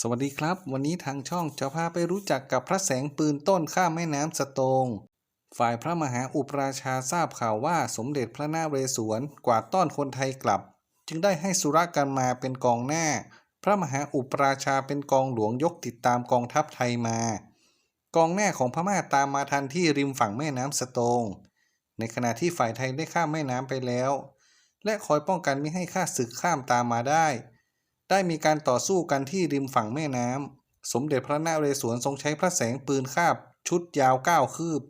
สวัสดีครับ วันนี้ทางช่องจะพาไปรู้จักกับพระแสงปืนต้นข้ามแม่น้ำสโตง ฝ่ายพระมหาอุปราชาทราบข่าวว่าสมเด็จพระนาเรศวรกวาดต้อนคนไทยกลับ จึงได้ให้สุรกันมาเป็นกองหน้า พระมหาอุปราชาเป็นกองหลวงยกติดตามกองทัพไทยมา กองหน้าของพม่าตามมาทันที่ริมฝั่งแม่น้ำสโตง ในขณะที่ฝ่ายไทยได้ข้ามแม่น้ำไปแล้ว และคอยป้องกันไม่ให้ข้าศึกข้ามตามมาได้ ได้มีการต่อสู้กันที่ริมฝั่งแม่น้ำ สมเด็จพระนเรศวรทรงใช้พระแสงปืนคาบ ชุดยาวเก้าคืบ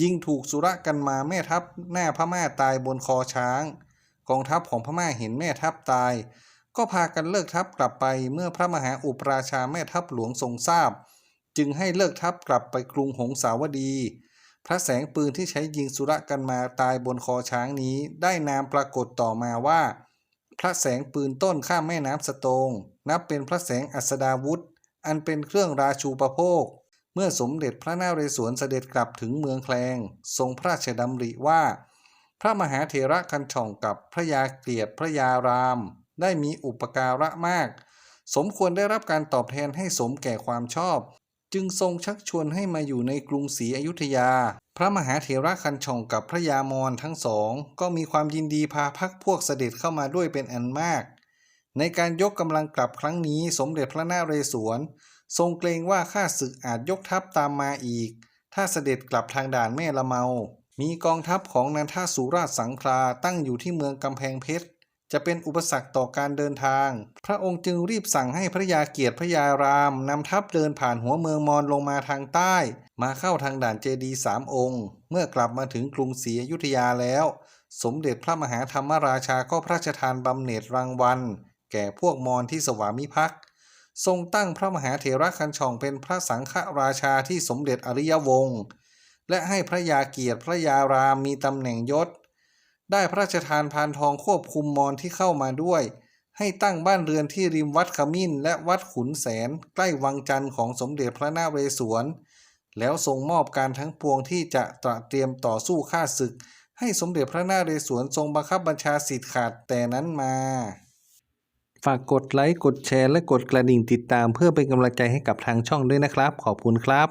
ยิงถูกสุรกันมาแม่ทัพหน้าพม่าตายบนคอช้าง กองทัพของพม่าเห็นแม่ทัพตาย ก็พากันเลิกทัพกลับไปเมื่อพระมหาอุปราชาแม่ทัพหลวงทรงทราบ จึงให้เลิกทัพกลับไปกรุงหงสาวดี พระแสงปืนที่ใช้ยิงสุรกันมาตายบนคอช้างนี้ได้นามปรากฏต่อมาว่า ระแสงปืนต้นข้ามแม่น้ำสโตง นับเป็นพระแสงอัสดาวุธ อันเป็นเครื่องราชูประโภค เมื่อสมเด็จพระนาเรศวรเสด็จกลับถึงเมืองแคลง ทรงพระราชดำริว่า พระมหาเถระคันช่องกับพระยาเกียรติพระยาราม ได้มีอุปการะมาก สมควรได้รับการตอบแทนให้สมแก่ความชอบ จึงทรงชักชวนให้มาอยู่ในกรุงศรีอยุธยา พระมหาเถระคันช่องกับพระยามอนทั้งสอง ก็มีความยินดีพาพักพวกเสด็จเข้ามาด้วยเป็นอันมาก ในการยกกำลังกลับครั้งนี้สมเด็จพระนาเรศวร ทรงเกรงว่าข้าศึกอาจยกทัพตามมาอีก ถ้าเสด็จกลับทางด่านแม่ละเมา มีกองทัพของนันทสุราชสังคราตั้งอยู่ที่เมืองกำแพงเพชร จะเป็นอุปสรรคต่อการเดินทาง พระองค์จึงรีบสั่งให้พระยาเกียรติพระยารามนำทัพเดินผ่านหัวเมืองมอญลงมาทางใต้ มาเข้าทางด่านเจดีสามองค์ เมื่อกลับมาถึงกรุงศรีอยุธยาแล้ว สมเด็จพระมหาธรรมราชาก็พระราชทานบำเหน็จรางวัล แก่พวกมอญที่สวามิภักดิ์ทรงตั้งพระมหาเถระคันช่องเป็นพระสังฆราชาที่สมเด็จอริยวงศ์และให้พระยาเกียรติพระยารามมีตำแหน่งยศ ได้พระราชทานพานทองควบคุมมอญที่เข้ามาด้วย ให้ตั้งบ้านเรือนที่ริมวัดขมิ้น และวัดขุนแสน ใกล้วังจันทร์ของสมเด็จพระนาเรศวร แล้วทรงมอบการทั้งปวงที่จะตระเตรียมต่อสู้ข้าศึก ให้สมเด็จพระนาเรศวรทรงบังคับบัญชาสิทธิ์ขาดแต่นั้นมา ฝากกดไลค์กดแชร์และกดกระดิ่งติดตามเพื่อเป็นกำลังใจให้กับทางช่องด้วยนะครับ ขอบคุณครับ